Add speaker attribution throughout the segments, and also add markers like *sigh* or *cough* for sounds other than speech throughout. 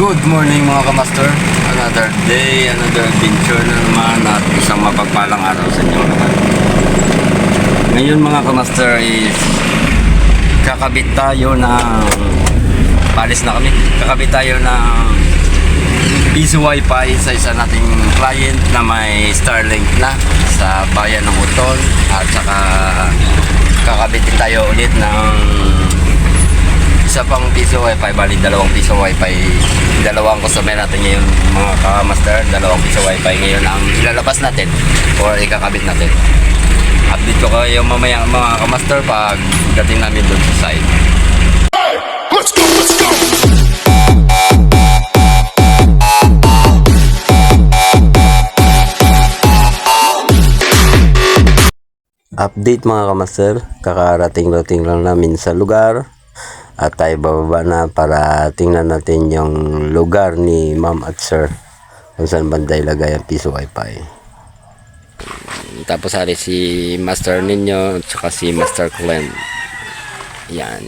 Speaker 1: Good morning mga kamaster. Another day, another adventure na naman at isang mapagpalang araw sa inyo lahat. Ngayon mga kamaster is kakabit tayo ng palis na kami. Kakabit tayo ng piso wifi sa isa nating client na may Starlink na sa bayan ng Uton at saka kakabit din tayo ulit ng isa pang piso wifi, bali dalawang piso wifi. Dalawang customer natin ngayon mga ka-master, dalawang piso wifi ngayon ang ilalabas natin or ikakabit natin. Update ko kayo mamaya mga ka-master pag dating namin doon sa site.
Speaker 2: Let's go, let's go.
Speaker 1: Update mga kamaster, kakarating-rating lang namin sa lugar at tayo bababa na para tingnan natin yung lugar ni ma'am at sir kung saan banda ilagay ang piso wifi. Tapos hari si master ninyo at saka si master Clem. Yan,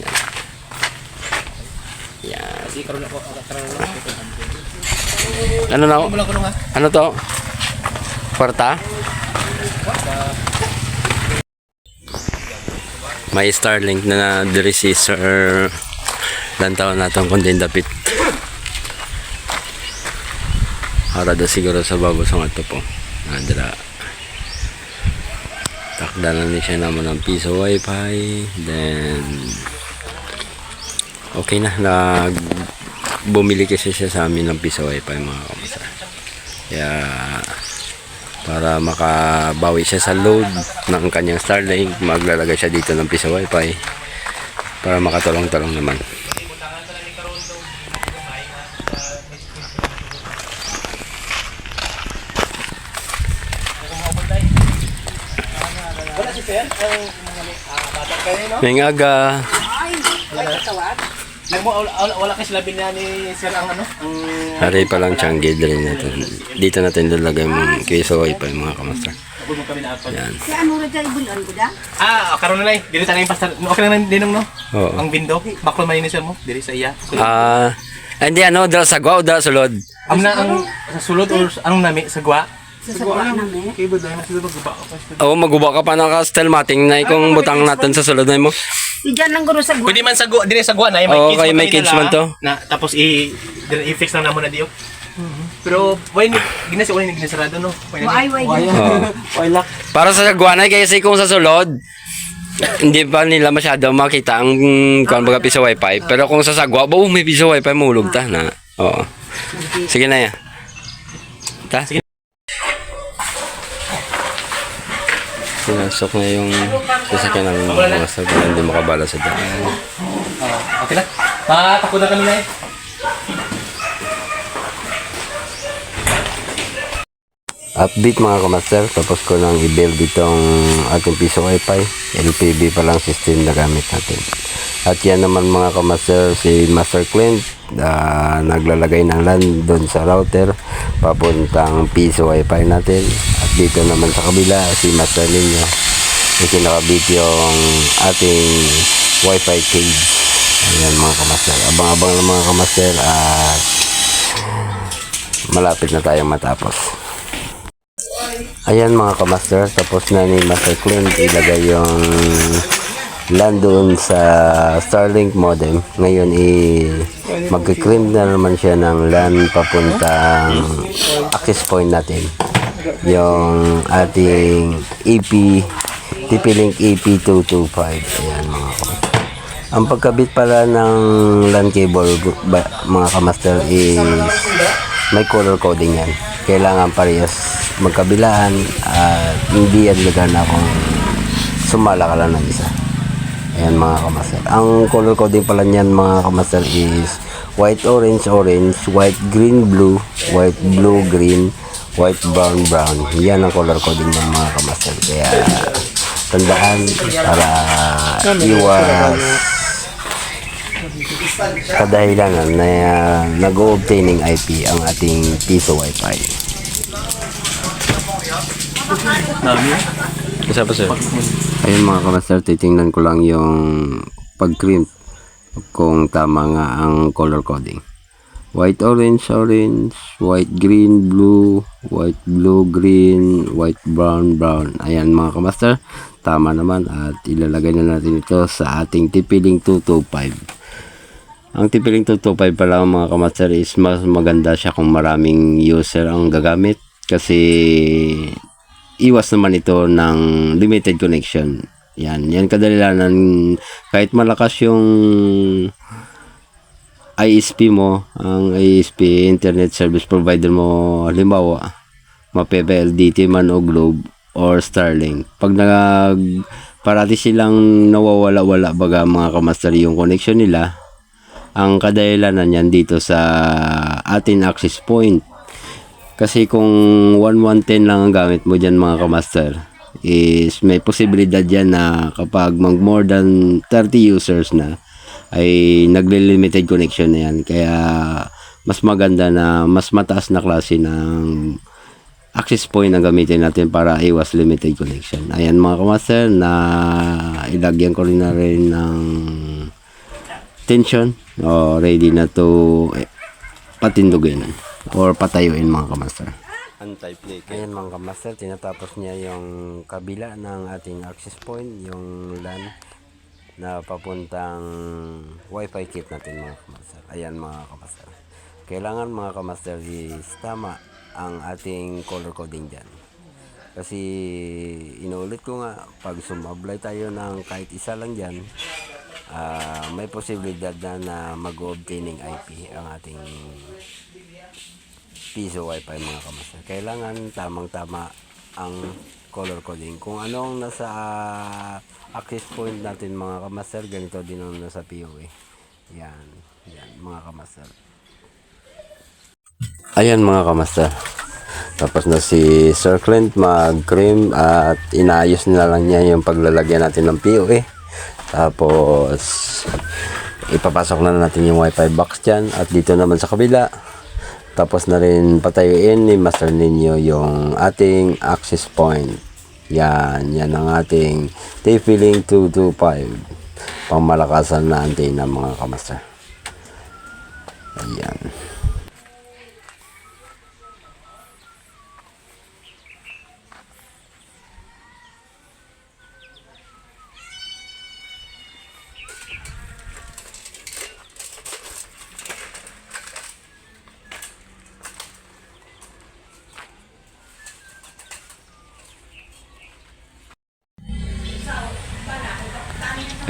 Speaker 1: yan. Ano na? Ano to? Kwarta? may Starlink na diri si Sir lantaw natong kundi dapit? Para da siguro sa babusong ato po. Nadra. Takda na ni siya naman ng piso wifi then okay na. Nag bumili kasi siya sa amin ng piso wifi mga kamasa kaya para makabawi siya sa load ng kanyang Starlink maglalagay siya dito ng piso wifi para makatulong-tulong naman may aga
Speaker 3: wala, kasi labi na ni Sir ang ano, ang
Speaker 1: hari pa lang siyang rin natin dito natin lalagay yung piso wifi mga
Speaker 3: mo ako.
Speaker 1: yan
Speaker 4: Si ano na dyan, bulan ko da?
Speaker 3: Ah, karon na lay. Dili tayo yung pastor. Okay lang din no.
Speaker 1: Oo.
Speaker 3: Ang window, baklo man ni Sir mo, dili sa iya.
Speaker 1: ah hindi ano dala sa gwa o dala sulod
Speaker 3: Am na ang sa sulod or anong nami sa gwa?
Speaker 4: Sa sawa namin.
Speaker 3: Okay, ba dahil na sila magba ako.
Speaker 1: Oo, maguba ka pa ng ka-stelmating na ikong butang natin sa sulod na mo.
Speaker 4: Di dyan lang guro sa gwa.
Speaker 3: Pwede man sa gwa, dili sa gwa na may
Speaker 1: Oo,
Speaker 3: kids
Speaker 1: kay may kids man to.
Speaker 3: Na tapos i dire i-fix lang namo na diyo. Pero why ni ginasi wala ni ginasarado no? Why
Speaker 4: Why, why, why?
Speaker 1: Oo. *laughs* Para sa sagwanay kasi kung sa sulod, hindi pa nila masyado makita ang kung baga piso wifi. Pero kung sa sagwa, oh, may piso wifi, mahulog ta na. Oo. Sige na yan. Ta?
Speaker 3: Sige.
Speaker 1: Pinasok na yung sasakyan ng mga sagwa, hindi makabala sa daan.
Speaker 3: Okay na. Patakbo na kami na eh.
Speaker 1: Update mga kamaster, tapos ko nang i-build itong ating piso wifi. LPB pa lang system na gamit natin. At yan naman mga kamaster, si Master Clint, ah, naglalagay ng LAN doon sa router, papuntang piso wifi natin. At dito naman sa kabila, si Master Ninyo, yung kinakabit yung ating wifi cage. Ayan mga kamaster. Abang-abang ng mga kamaster at malapit na tayong matapos. Ayan mga kamaster, tapos na ni Master Clint ilagay yung LAN doon sa Starlink modem. Ngayon i magki-claim na naman siya ng LAN papuntang access point natin. Yung ating EP TP-Link EP225. Ayan mga kamaster. Ang pagkabit pala ng LAN cable ba- mga kamaster is may color coding yan. Kailangan parehas magkabilaan at hindi yan lugar na kung sumala ka lang ng isa. Ayan mga kamaster. Ang color coding pala niyan mga kamaster is white orange orange, white green blue, white blue green, white brown brown. Yan ang color coding ng mga kamaster. Kaya tandaan para iwas kadahilanan na uh, nag-obtaining IP ang ating piso wifi. Isa pa sir? Ayun mga kamaster, titingnan ko lang yung pag-crimp kung tama nga ang color coding. white orange orange white green blue white blue green white brown brown ayan mga kamaster tama naman at ilalagay na natin ito sa ating tipiling 225 ang tipiling 225 pala mga kamaster is mas maganda siya kung maraming user ang gagamit kasi iwas naman ito ng limited connection yan yan kadalilanan kahit malakas yung ISP mo, ang ISP, Internet Service Provider mo, halimbawa, mapa-LDT man o Globe or Starlink. Pag nag parati silang nawawala-wala baga mga kamaster yung connection nila, ang kadahilanan yan dito sa atin access point. Kasi kung 1110 lang ang gamit mo dyan mga kamaster, is may posibilidad yan na kapag mag more than 30 users na, ay nagle-limited connection na yan. Kaya mas maganda na mas mataas na klase ng access point ang gamitin natin para iwas limited connection. Ayan mga kamaster na ilagyan ko rin na rin ng tension o ready na to eh, patindugin or patayuin mga kamaster. Anti-flicker. Ayan mga kamaster, tinatapos niya yung kabila ng ating access point, yung LAN na papuntang wifi kit natin mga kamaster. Ayan mga kamaster. Kailangan mga kamaster is tama ang ating color coding dyan. Kasi inuulit ko nga, pag sumablay tayo ng kahit isa lang dyan, ah, may posibilidad na na mag-obtaining IP ang ating piso wifi mga kamaster. Kailangan tamang-tama ang color coding. Kung anong nasa access point natin mga kamaster, ganito din ang nasa POE. Yan, yan mga kamaster. Ayan mga kamaster. Tapos na si Sir Clint mag-cream at inayos na lang niya yung paglalagyan natin ng POE. Tapos ipapasok na natin yung wifi box dyan at dito naman sa kabila tapos na rin patayuin ni Master Ninyo yung ating access point. Yan, yan ang ating T-Feeling 225. Pangmalakasan na antena mga kamaster. Ayan.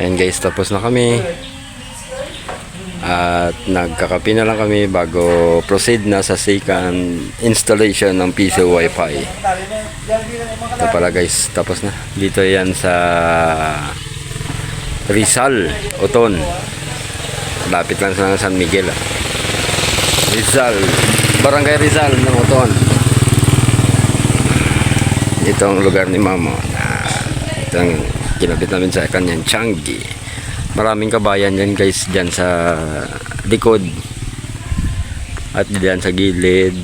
Speaker 1: Ayan guys, tapos na kami. At nagkakapi na lang kami bago proceed na sa second installation ng piso wifi. Ito pala guys, tapos na. Dito yan sa Rizal, Oton. Lapit lang sa San Miguel. ah. Rizal, Barangay Rizal ng Oton. Ito ang lugar ni Mama. Ito ang kinabit namin sa kanyang Changi. Maraming kabayan yan guys dyan sa likod. At dyan sa gilid.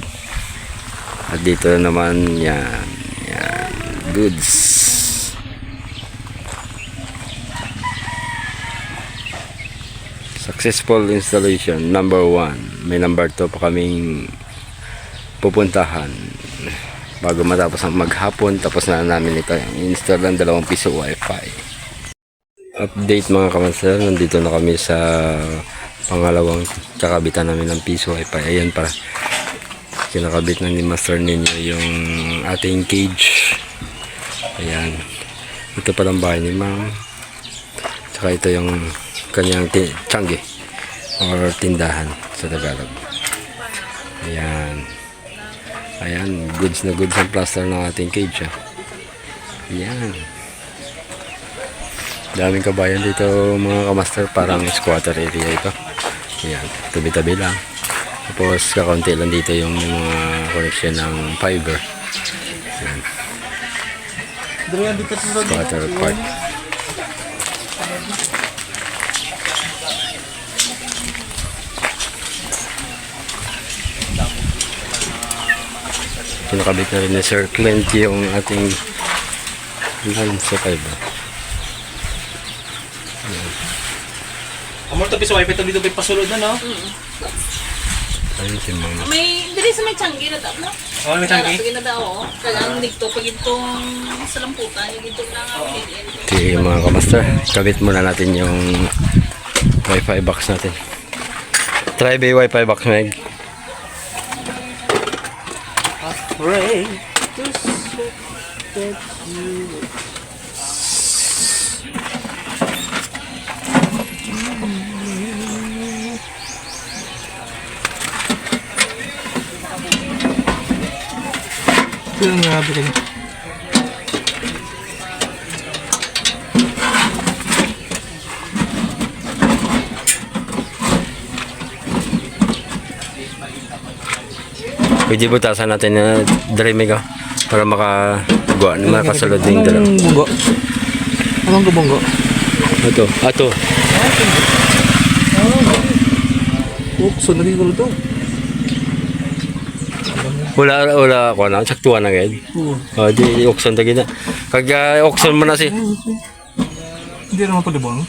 Speaker 1: At dito naman yan. Yan. Goods. Successful installation. Number one. May number two pa kaming pupuntahan bago matapos ang maghapon tapos na namin ito. Install ang dalawang piso wifi. Update mga kamanser nandito na kami sa pangalawang kakabitan namin ng piso wifi. Ayan para kinakabit na ni master ninyo yung ating cage. Ayan. Ito palang bahay ni ma'am. Tsaka ito yung kanyang ti- tiyangge or tindahan sa Tagalog. Ayan Ayan, goods na goods ang plaster ng ating cage. Ah. Ayan. Daming kabayan dito mga kamaster, parang squatter area ito. Ayan, tabi-tabi lang. Tapos kakaunti lang dito yung mga connection ng fiber. Ayan. Squatter park. Kinakabit na rin ni Sir Clint yung ating line sa fiber.
Speaker 3: Amo to piso wifi dito pa pasulod na no.
Speaker 1: Ayun si mama.
Speaker 5: May, dili sa may tiyanggi na daw, no?
Speaker 3: Oh, may tangki.
Speaker 5: Pag na daw, oh. Kagang dito, pag itong sa lamputan, yung dito lang ako din.
Speaker 1: Sige mga kamaster, kabit muna natin yung wifi box natin. Try ba yung wifi box, Meg?
Speaker 3: Pray. Ito ang grabe ka
Speaker 1: Pwede butasan natin na dry Meg ah, para makagawa, makasunod din dalawa.
Speaker 3: bunggo? Anong kabunggo?
Speaker 1: Ito, ato.
Speaker 3: Oh, sunod ko to.
Speaker 1: Wala, wala ako na, saktuan na ngayon.
Speaker 3: Oo.
Speaker 1: Oh, di okson tagi na. Kag uh, okson mo na si.
Speaker 3: Hindi naman palibong.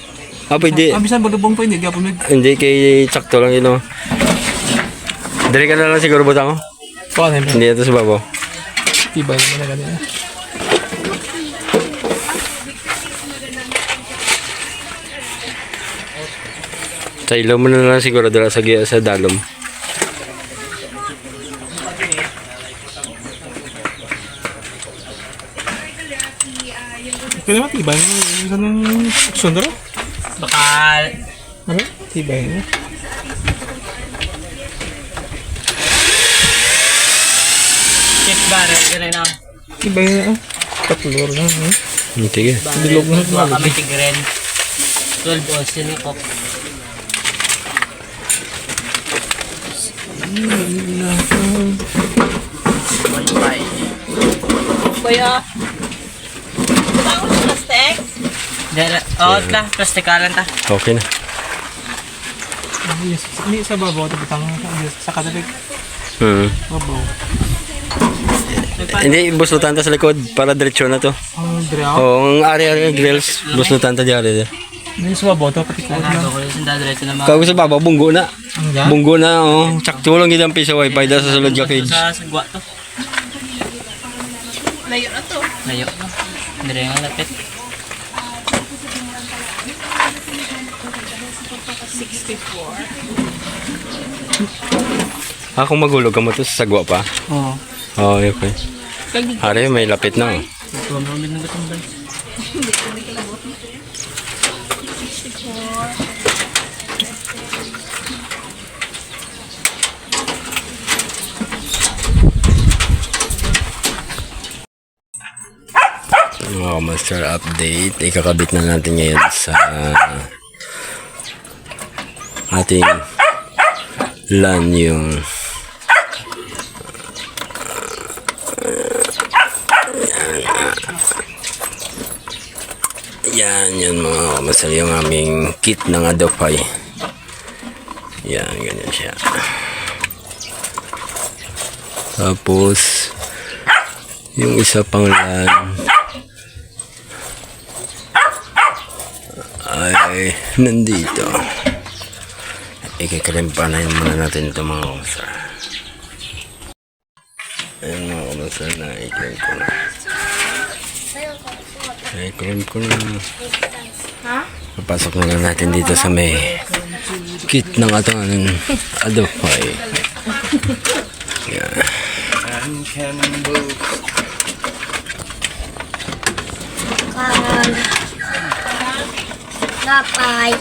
Speaker 1: Ah, pwede.
Speaker 3: Ah, bisan palibong pa hindi. Di ako nag...
Speaker 1: Hindi kay sakto lang yun. oh. Dali ka na lang siguro butang ko.
Speaker 3: Paano yun?
Speaker 1: Hindi ito sa babaw.
Speaker 3: Tibay mo na ganyan.
Speaker 1: Sa ilaw mo na lang siguro dala sa, sa dalom.
Speaker 3: Pwede ba tibay mo? Bisan ng sundro?
Speaker 5: Bakal.
Speaker 3: Ano? Tibay mo.
Speaker 5: Barrel, gano'n na.
Speaker 3: Tibay na ah. Tatlo lang. Eh.
Speaker 1: Hmm, Sige.
Speaker 3: Bilog na
Speaker 5: Dua kami tigren. 12 ounce yun yung coke. Kuya. Diba ako ng plastic? Dala, oh, tla, plastikalan ta.
Speaker 1: Okay na.
Speaker 3: Hindi sa babaw. Ito bitang sa kadalig.
Speaker 1: Hmm.
Speaker 3: Babaw.
Speaker 1: Hindi, buslutan ta sa likod para diretso na to.
Speaker 3: Ang.
Speaker 1: Oh, ang area-area grills, buslutan ta diyan.
Speaker 3: Hindi sa babaw.
Speaker 5: Ano
Speaker 3: lang.
Speaker 5: ko na mga...
Speaker 1: Kag sa baba bunggo na. Bunggo na oh. Sakto lang gid ang piso wifi da sa sulod ka cage.
Speaker 5: Sa sagwa to. Layo na to. Layo na. Hindi nga lapit.
Speaker 1: Ah, kung magulog ka mo to sa sagwa pa.
Speaker 3: Oo.
Speaker 1: Oh, okay. Hari, may lapit na. oh. Master update. Ikakabit na natin ngayon sa ating LAN yan yan mga master yung aming kit ng Adopay yan ganyan siya tapos yung isa pang LAN ay nandito. Ikikrimpanayin muna natin ito mga kumasar. Ayan mga kumasar na ikrim ko na. Ikrim ko na. Papasok na lang natin dito sa may kit ng ating adopay. Yan.
Speaker 6: Kapay.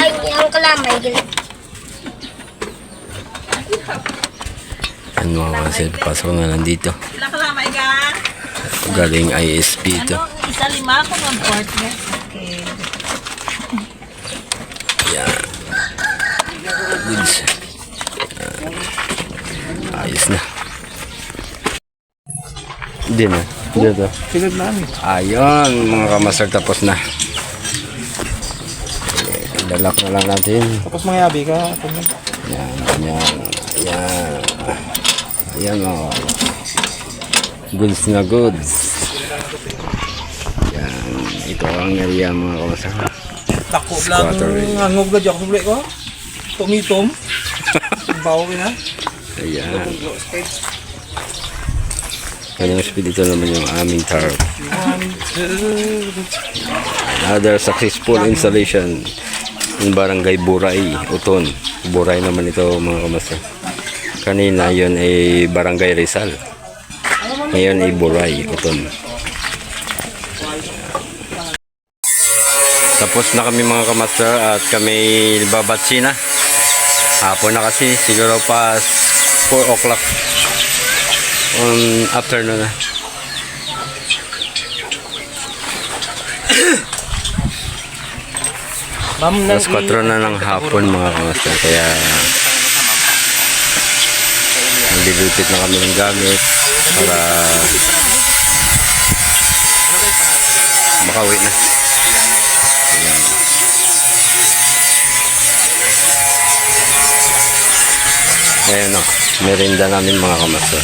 Speaker 6: Ay, ang kalamay.
Speaker 1: Yan mga kumasar. Pasok na lang dito.
Speaker 5: Wala ka lamay ka?
Speaker 1: Galing ISP ito.
Speaker 5: Ano? Isa lima ako ng port niya. Okay.
Speaker 1: Yan. Goods. Yan. Ayos na. Hindi na. Dito.
Speaker 3: Silid na kami.
Speaker 1: Ayun, mga kamasar tapos na. Eh, Lalak na lang natin.
Speaker 3: Tapos mga yabi ka.
Speaker 1: Yan, yan, yan. Ayan mga goods na goods. Yan, ito ang area mga kamasar.
Speaker 3: Tako lang. Angog na dyan. Subli ko. Tumitom. *laughs*
Speaker 1: Ayan. Kanyang speed ito naman yung aming tarp. Another successful installation in Barangay Buray, Uton. Buray naman ito mga kamasa. Kanina yon ay Barangay Rizal. Ngayon ay Buray, Uton. Tapos na kami mga kamaster at kami babatsi na. Hapon na kasi, siguro pa 4 o'clock on afternoon na. Mas 4 na ng hapon mga kamaster. Kaya nalilipit na kami ng gamit para makauwi na. Ayan. Ayan o, merinda namin mga kamaster.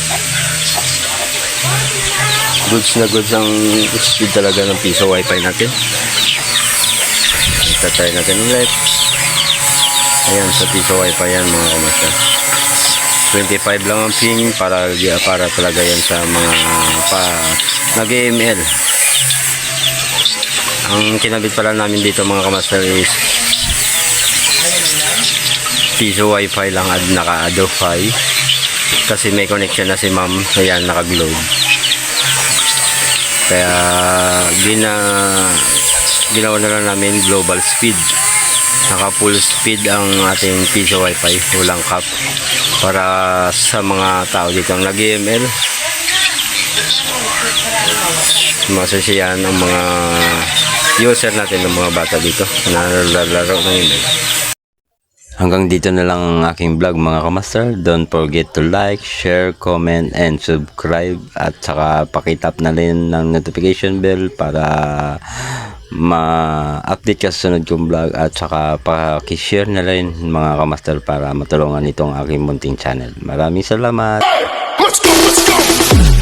Speaker 1: Goods na goods ang speed talaga ng piso wifi natin. Tatry natin ulit. Ayan, sa piso wifi yan mga kamaster. 25 lang ang ping para para talaga yan sa mga pa nag-ML. Ang kinabit pala namin dito mga kamaster is piso wifi lang at naka-adofy kasi may connection na si ma'am ayan naka-globe. Kaya gina ginawa na lang namin global speed. Naka full speed ang ating piso wifi walang cap para sa mga tao dito ang nag-EML masasiyahan ang mga user natin ng mga bata dito na nalalaro ng email Hanggang dito na lang ang aking vlog mga kamaster. Don't forget to like, share, comment, and subscribe. At saka pakitap na rin ng notification bell para ma-update ka sa sunod kong vlog. At saka pakishare na rin mga kamaster para matulungan itong aking munting channel. Maraming salamat!
Speaker 2: Let's go, let's go.